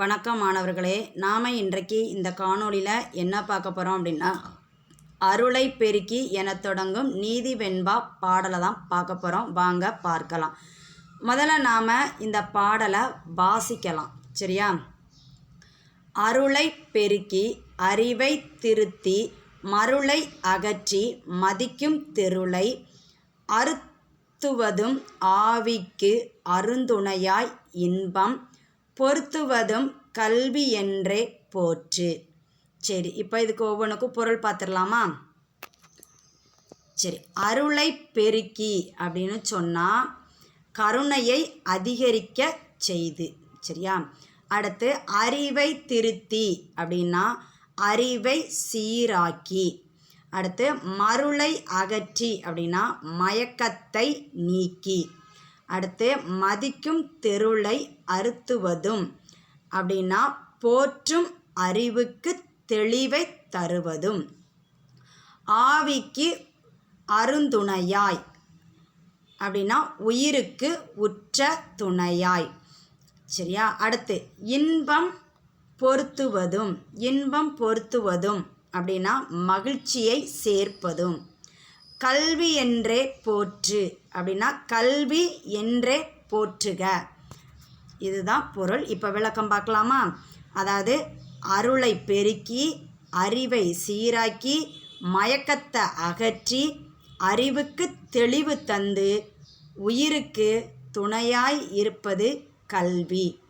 வணக்கம் மாணவர்களே. நாம் இன்றைக்கு இந்த காணொளியில் என்ன பார்க்க போகிறோம் அப்படின்னா அருளை பெருக்கி என தொடங்கும் நீதி வெண்பா பாடலை தான் பார்க்க போகிறோம் வாங்க பார்க்கலாம். முதல்ல நாம் இந்த பாடலை வாசிக்கலாம். சரியா? அருளை பெருக்கி அறிவை திருத்தி மருளை அகற்றி மதிக்கும் தெருளை அறுத்துவதும் ஆவிக்கு அருந்துணையாய் இன்பம் பொருத்துவதும் கல்வி என்றே போற்று. சரி இப்போ இதுக்கு ஒவ்வொன்றுக்கும் பொருள் பார்த்துடலாமா சரி அருளை பெருக்கி அப்படின்னு சொன்னால் கருணையை அதிகரிக்க செய்து. சரியா? அடுத்து அறிவை திருத்தி அப்படின்னா அறிவை சீராக்கி. அடுத்து மருளை அகற்றி அப்படின்னா மயக்கத்தை நீக்கி. அடுத்து மதிக்கும் தெருளை அறுத்துவதும். அப்படின்னா போற்றும் அறிவுக்கு தெளிவை தருவதும். ஆவிக்கு அருந்துணையாய். அப்படின்னா உயிருக்கு உற்ற துணையாய். சரியா? அடுத்து இன்பம் பொருத்துவதும். இன்பம் பொருத்துவதும் அப்படின்னா மகிழ்ச்சியை சேர்ப்பதும். கல்வி என்றே போற்று. அப்படின்னா கல்வி என்றே போற்றுக. இதுதான் பொருள். இப்போ விளக்கம் பார்க்கலாமா? அதாவது அருளை பெருக்கி அறிவை சீராக்கி மயக்கத்தை அகற்றி அறிவுக்கு தெளிவு தந்து உயிருக்கு துணையாய் இருப்பது கல்வி.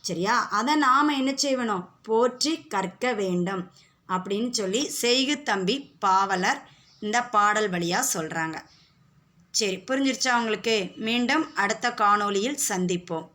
சரியா? அதை நாம் என்ன செய்யணும்? போற்றி கற்க வேண்டும். அப்படின்னு சொல்லி செய்கு தம்பி பாவலர் இந்த பாடல் வழியாக சொல்கிறாங்க சரி புரிஞ்சிருச்சா உங்களுக்கு? மீண்டும் அடுத்த காணொளியில் சந்திப்போம்.